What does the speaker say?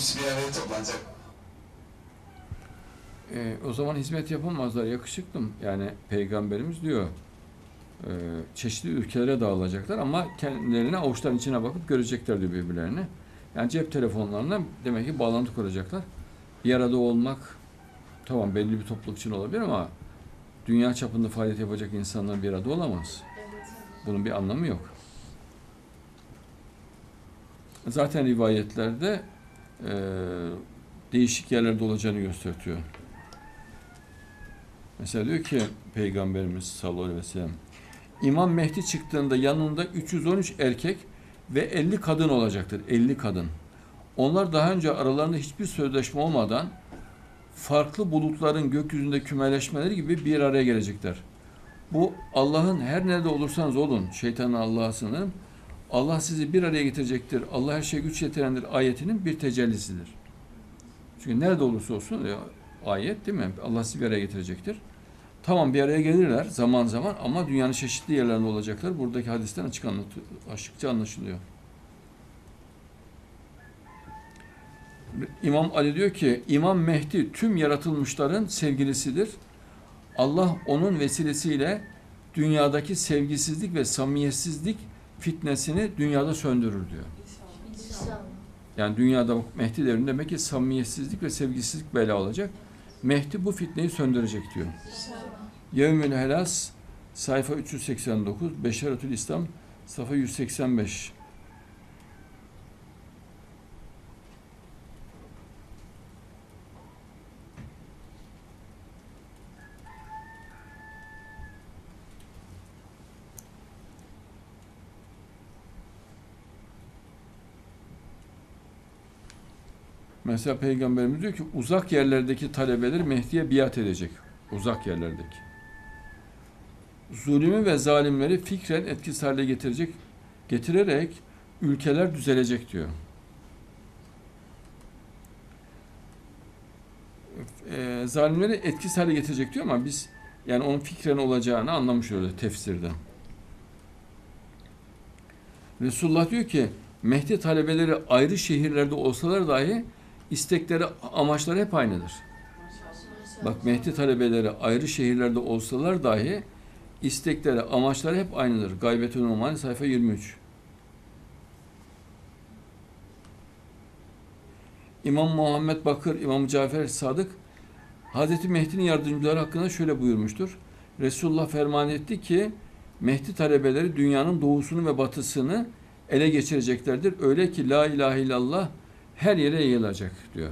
hepsi bir araya toplanacak. E, o zaman hizmet yapamazlar yakışıklım. Yani peygamberimiz diyor e, çeşitli ülkelere dağılacaklar ama kendilerine avuçların içine bakıp görecekler diyor birbirlerini. Yani cep telefonlarına demek ki bağlantı kuracaklar. Bir arada olmak tamam belli bir topluluk için olabilir ama dünya çapında faaliyet yapacak insanlar bir arada olamaz. Bunun bir anlamı yok. Zaten rivayetlerde e, değişik yerlerde olacağını gösteriyor. Mesela diyor ki Peygamberimiz sallallahu aleyhi ve sellem İmam Mehdi çıktığında yanında 313 erkek ve 50 kadın olacaktır. 50 kadın. Onlar daha önce aralarında hiçbir sözleşme olmadan farklı bulutların gökyüzünde kümeleşmeleri gibi bir araya gelecekler. Bu Allah'ın her nerede olursanız olun, şeytanın Allah'a sığınırım. Allah sizi bir araya getirecektir. Allah her şeye güç yetirendir ayetinin bir tecellisidir. Çünkü nerede olursa olsun ya, ayet değil mi? Allah sizi bir araya getirecektir. Tamam bir araya gelirler zaman zaman ama dünyanın çeşitli yerlerinde olacaklar. Buradaki hadisten açık anlatıyor, açıkça anlaşılıyor. İmam Ali diyor ki İmam Mehdi tüm yaratılmışların sevgilisidir. Allah onun vesilesiyle dünyadaki sevgisizlik ve samimiyetsizlik fitnesini dünyada söndürür diyor. Yani dünyada Mehdi devrinde demek ki samimiyetsizlik ve sevgisizlik bela olacak. Mehdi bu fitneyi söndürecek diyor. Yevmül Helas sayfa 389, Beşeretül İslam sayfa 185. Mesela Peygamberimiz diyor ki uzak yerlerdeki talebeler Mehdi'ye biat edecek. Uzak yerlerdeki. Zulümü ve zalimleri fikren etkisiz hale getirecek, getirerek ülkeler düzelecek diyor. Ee, zalimleri etkisiz hale getirecek diyor ama biz yani onun fikren olacağını anlamış öyle tefsirden. Resulullah diyor ki Mehdi talebeleri ayrı şehirlerde olsalar dahi istekleri, amaçları hep aynıdır. Bak Mehdi talebeleri ayrı şehirlerde olsalar dahi istekleri, amaçları hep aynıdır. Gaybetün Umani sayfa 23. İmam Muhammed Bakır, İmam Cafer Sadık Hazreti Mehdi'nin yardımcıları hakkında şöyle buyurmuştur. Resulullah ferman etti ki Mehdi talebeleri dünyanın doğusunu ve batısını ele geçireceklerdir. Öyle ki la ilahe illallah her yere yayılacak diyor.